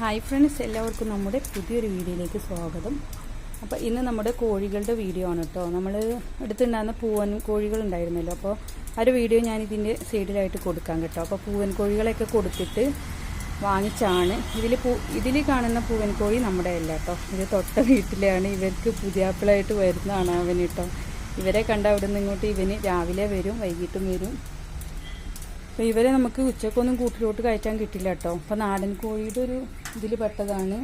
Hi friends എല്ലാവർക്കും നമ്മുടെ പുതിയൊരു വീഡിയോയിലേക്ക് സ്വാഗതം. അപ്പോൾ ഇന്ന് നമ്മുടെ കോഴികളുടെ വീഡിയോ ആണ് കേട്ടോ. നമ്മൾ എടുത്തുണ്ടായിരുന്ന പൂവൻ കോഴികൾ ഉണ്ടായിരുന്നല്ലോ. അപ്പോൾ ആ ഒരു വീഡിയോ ഞാൻ ഇതിന്റെ സൈഡിലായിട്ട് കൊടുക്കാം കേട്ടോ. അപ്പോൾ പൂവൻ കോഴികളെയൊക്കെ കൊടുത്തിട്ട് വാങ്ങിച്ചാണ്. ഇതിൽ പൂ ഇതിൽ കാണുന്ന പൂവൻ കോഴി നമ്മുടെ അല്ല കേട്ടോ. ഇത് തൊട്ട വീട്ടിലാണ്. ഇവർക്ക് പുതിയാപ്പിളായിട്ട് വരുന്നതാണ് അവൻ കേട്ടോ. ഇവരെ കണ്ട അവിടെ നിന്ന് ഇങ്ങോട്ട് ഇവന് രാവിലെ വരും വൈകിട്ടും വരും. അപ്പോൾ ഇവരെ നമുക്ക് ഉച്ചക്കൊന്നും കൂട്ടിലോട്ട് കയറ്റാൻ കിട്ടില്ല കേട്ടോ. അപ്പോൾ നാടൻ കോഴിയുടെ ഒരു ഇതിൽ പെട്ടതാണ്.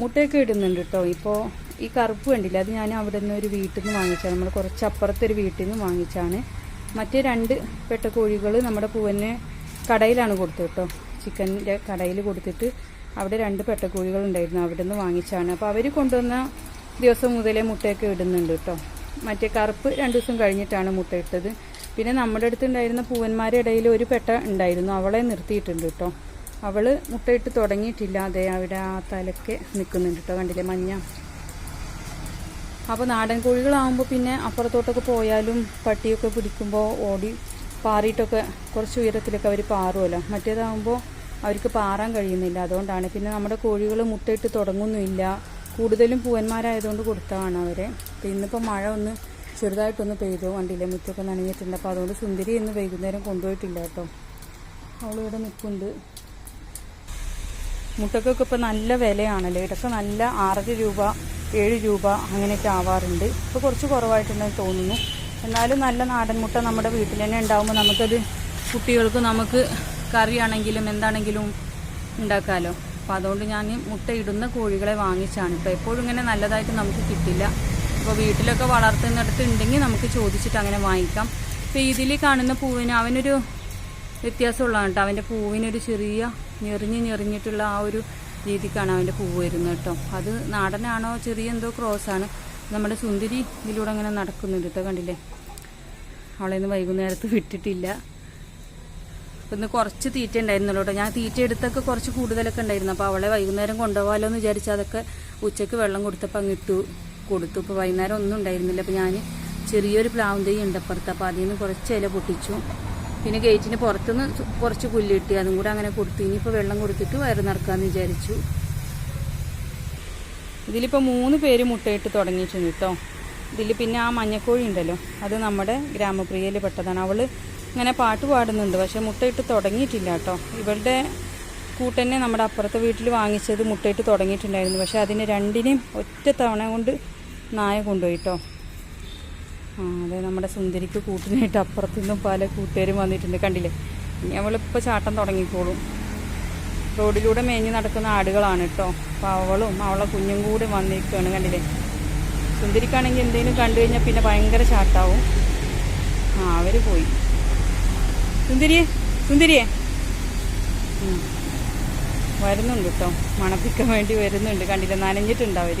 മുട്ടയൊക്കെ ഇടുന്നുണ്ട് കേട്ടോ ഇപ്പോൾ ഈ കറുപ്പ് കണ്ടില്ല? അത് ഞാൻ അവിടെ നിന്ന് ഒരു വീട്ടിൽ നിന്ന് വാങ്ങിച്ചാണ് നമ്മൾ കുറച്ച് അപ്പുറത്തൊരു വീട്ടിൽ നിന്ന് വാങ്ങിച്ചാണ് മറ്റേ രണ്ട് പെട്ട കോഴികൾ നമ്മുടെ പൂവനെ കടയിലാണ് കൊടുത്തത് കേട്ടോ ചിക്കന്റെ കടയിൽ കൊടുത്തിട്ട് അവിടെ രണ്ട് പെട്ടക്കോഴികൾ ഉണ്ടായിരുന്നു അവിടെ നിന്ന് വാങ്ങിച്ചാണ് അപ്പോൾ അവർ കൊണ്ടുവന്ന ദിവസം മുതലേ മുട്ടയൊക്കെ ഇടുന്നുണ്ട് കേട്ടോ മറ്റേ കറുപ്പ് രണ്ട് ദിവസം കഴിഞ്ഞിട്ടാണ് മുട്ട ഇട്ടത്. പിന്നെ നമ്മുടെ അടുത്തുണ്ടായിരുന്ന പൂവന്മാരുടെ ഇടയിൽ ഒരു പെട്ട ഉണ്ടായിരുന്നു. അവളെ നിർത്തിയിട്ടുണ്ട് കേട്ടോ അവൾ മുട്ടയിട്ട് തുടങ്ങിയിട്ടില്ല. അതെ അവിടെ ആ തലക്ക് നിൽക്കുന്നുണ്ട് കേട്ടോ കണ്ടില്ലേ? മഞ്ഞ. അപ്പോൾ നാടൻ കോഴികളാകുമ്പോൾ പിന്നെ അപ്പുറത്തോട്ടൊക്കെ പോയാലും പട്ടിയൊക്കെ പിടിക്കുമ്പോൾ ഓടി പാറിയിട്ടൊക്കെ കുറച്ച് ഉയരത്തിലൊക്കെ അവർ പാറുമല്ലോ മറ്റേതാകുമ്പോൾ അവർക്ക് പാറാൻ കഴിയുന്നില്ല. അതുകൊണ്ടാണ് പിന്നെ നമ്മുടെ കോഴികൾ മുട്ടയിട്ട് തുടങ്ങുന്നില്ല കൂടുതലും പൂവന്മാരായതുകൊണ്ട് കൊടുത്തതാണ് അവരെ. ഇന്നിപ്പോൾ മഴ ഒന്ന് ചെറുതായിട്ടൊന്ന് പെയ്തു. വണ്ടിയിലെ മുറ്റൊക്കെ നനഞ്ഞിട്ടുണ്ട്. അപ്പോൾ അതുകൊണ്ട് സുന്ദരി ഇന്ന് വൈകുന്നേരം കൊണ്ടുപോയിട്ടില്ല കേട്ടോ അവളിവിടെ നിൽക്കുന്നുണ്ട് മുട്ടക്കൊക്കെ ഇപ്പോൾ നല്ല വിലയാണല്ലേ? ഇതൊക്കെ നല്ല ആറര രൂപ ഏഴ് രൂപ അങ്ങനെയൊക്കെ ആവാറുണ്ട്. ഇപ്പോൾ കുറച്ച് കുറവായിട്ടുണ്ടെന്ന് തോന്നുന്നു. എന്നാലും നല്ല നാടൻ മുട്ട നമ്മുടെ വീട്ടിൽ തന്നെ ഉണ്ടാകുമ്പോൾ നമുക്കത് കുട്ടികൾക്ക് നമുക്ക് കറിയാണെങ്കിലും എന്താണെങ്കിലും ഉണ്ടാക്കാമല്ലോ അപ്പം അതുകൊണ്ട് ഞാൻ മുട്ട ഇടുന്ന കോഴികളെ വാങ്ങിച്ചാണ്. ഇപ്പോൾ എപ്പോഴും ഇങ്ങനെ നല്ലതായിട്ട് നമുക്ക് കിട്ടില്ല. അപ്പോൾ വീട്ടിലൊക്കെ വളർത്തുന്നിടത്ത് ഉണ്ടെങ്കിൽ നമുക്ക് ചോദിച്ചിട്ട് അങ്ങനെ വാങ്ങിക്കാം. ഇപ്പോൾ ഇതിൽ കാണുന്ന പൂവിന് അവനൊരു വ്യത്യാസമുള്ളതാണ് കേട്ടോ. അവന്റെ പൂവിനൊരു ചെറിയ ഞെറിഞ്ഞ് ഞെറിഞ്ഞിട്ടുള്ള ആ ഒരു രീതിക്കാണ് അവന്റെ പൂവ് വരുന്നത് കേട്ടോ. അത് നാടനാണോ ചെറിയ എന്തോ ക്രോസാണ് നമ്മുടെ സുന്ദരി ഇതിലൂടെ അങ്ങനെ നടക്കുന്നുണ്ട് കേട്ടോ കണ്ടില്ലേ? അവളെ ഇന്ന് വൈകുന്നേരത്ത് വിട്ടിട്ടില്ല. ഇന്ന് കുറച്ച് തീറ്റ ഉണ്ടായിരുന്നല്ലോ ഞാൻ തീറ്റ എടുത്തൊക്കെ കുറച്ച് കൂടുതലൊക്കെ ഉണ്ടായിരുന്നു. അപ്പോൾ അവളെ വൈകുന്നേരം കൊണ്ടുപോകാമല്ലോ എന്ന് വിചാരിച്ച് അതൊക്കെ ഉച്ചയ്ക്ക് വെള്ളം കൊടുത്തപ്പോൾ അങ്ങ് ഇട്ടു കൊടുത്തു. ഇപ്പോൾ വൈകുന്നേരം ഒന്നും ഉണ്ടായിരുന്നില്ല. അപ്പോൾ ഞാൻ ചെറിയൊരു പ്ലാവും തൈ ഉണ്ട് അപ്പോൾ അതിൽ നിന്ന് കുറച്ച് ഇല പൊട്ടിച്ചു. പിന്നെ ഗേറ്റിന് പുറത്തുനിന്ന് കുറച്ച് പുല്ല് കിട്ടി. അതും കൂടെ അങ്ങനെ കൊടുത്തു. ഇനിയിപ്പോൾ വെള്ളം കൊടുത്തിട്ട് വയറ് നിറക്കാമെന്ന് വിചാരിച്ചു. ഇതിലിപ്പോൾ മൂന്ന് പേര് മുട്ടയിട്ട് തുടങ്ങിയിട്ടുണ്ട് കേട്ടോ ഇതിൽ പിന്നെ ആ മഞ്ഞക്കോഴി ഉണ്ടല്ലോ. അത് നമ്മുടെ ഗ്രാമപ്രിയയിൽ പെട്ടതാണ്. അവൾ ഇങ്ങനെ പാട്ട് പാടുന്നുണ്ട്. പക്ഷേ മുട്ടയിട്ട് തുടങ്ങിയിട്ടില്ല കേട്ടോ ഇവളുടെ കൂട്ടന്നെ നമ്മുടെ അപ്പുറത്തെ വീട്ടിൽ വാങ്ങിച്ചത് മുട്ടയിട്ട് തുടങ്ങിയിട്ടുണ്ടായിരുന്നു. പക്ഷേ അതിനെ രണ്ടിനെയും ഒറ്റ തവണ കൊണ്ട് നായ കൊണ്ടുപോയി കേട്ടോ ആ അതെ നമ്മുടെ സുന്ദരിക്ക് കൂട്ടിനായിട്ട് അപ്പുറത്തു നിന്നും പല കൂട്ടുകാരും വന്നിട്ടുണ്ട്. കണ്ടില്ലേ? ഇനി അവളിപ്പോൾ ചാട്ടം തുടങ്ങിക്കോളും. റോഡിലൂടെ മേഞ്ഞ് നടക്കുന്ന ആടുകളാണ് കേട്ടോ. അപ്പോൾ അവളും അവളെ കുഞ്ഞും കൂടി വന്നിരിക്കുകയാണ് കണ്ടില്ലേ? സുന്ദരിക്കാണെങ്കിൽ എന്തെങ്കിലും കണ്ടു കഴിഞ്ഞാൽ പിന്നെ ഭയങ്കര ചാട്ടാവും. ആ അവർ പോയി. സുന്ദരിയെ സുന്ദരിയെ. വരുന്നുണ്ട് കേട്ടോ. മണപ്പിക്കാൻ വേണ്ടി വരുന്നുണ്ട്. കണ്ടില്ല? നനഞ്ഞിട്ടുണ്ട് അവർ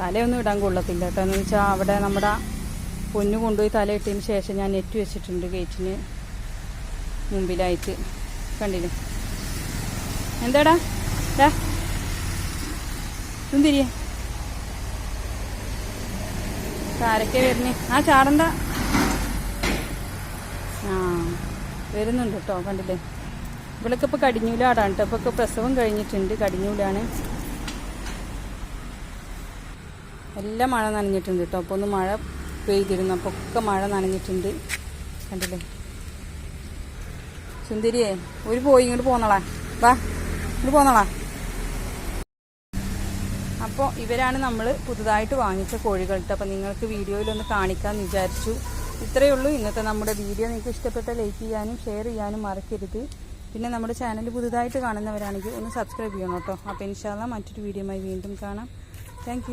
തലയൊന്നും ഇടാൻ കൊള്ളത്തില്ല കേട്ടോ. എന്ന് വെച്ചാൽ അവിടെ നമ്മുടെ പൊന്നു കൊണ്ടുപോയി തല ഇട്ടതിന് ശേഷം ഞാൻ നെറ്റ് വെച്ചിട്ടുണ്ട് ഗേറ്റിന് മുമ്പിലായിട്ട്. കണ്ടില്ലേ? എന്താടാ? ഡാ ആരൊക്കെ വരുന്നേ? ആ ചാടണ്ട. ആ വരുന്നുണ്ട് കേട്ടോ കണ്ടില്ലേ? ഇവളൊക്കെ ഇപ്പോൾ കടിഞ്ഞൂലാടാണ് കേട്ടോ. ഇപ്പോൾ പ്രസവം കഴിഞ്ഞിട്ടുണ്ട് കടിഞ്ഞൂലാണ്. എല്ലാം മഴ നനഞ്ഞിട്ടുണ്ട് കേട്ടോ അപ്പോൾ ഒന്ന് മഴ പെയ്തിരുന്നു. അപ്പോൾ ഒക്കെ മഴ നനഞ്ഞിട്ടുണ്ട്. കണ്ടില്ലേ? സുന്ദരിയേ ഒരു പോയി ഇങ്ങോട്ട് പോന്നോളാ. വാ ഇങ്ങോട്ട് പോന്നോളാ. അപ്പോൾ ഇവരാണ് നമ്മൾ പുതുതായിട്ട് വാങ്ങിച്ച കോഴികൾ കേട്ടോ അപ്പോൾ നിങ്ങൾക്ക് വീഡിയോയിലൊന്ന് കാണിക്കാമെന്ന് വിചാരിച്ചു. ഇത്രയേ ഉള്ളൂ. ഇന്നത്തെ നമ്മുടെ വീഡിയോ. നിങ്ങൾക്ക് ഇഷ്ടപ്പെട്ട ലൈക്ക് ചെയ്യാനും ഷെയർ ചെയ്യാനും മറക്കരുത്. പിന്നെ നമ്മുടെ ചാനൽ പുതുതായിട്ട് കാണുന്നവരാണെങ്കിൽ ഒന്ന് സബ്സ്ക്രൈബ് ചെയ്യണം കേട്ടോ അപ്പോൾ ഇൻഷാല്ല മറ്റൊരു വീഡിയോയുമായി വീണ്ടും കാണാം. താങ്ക്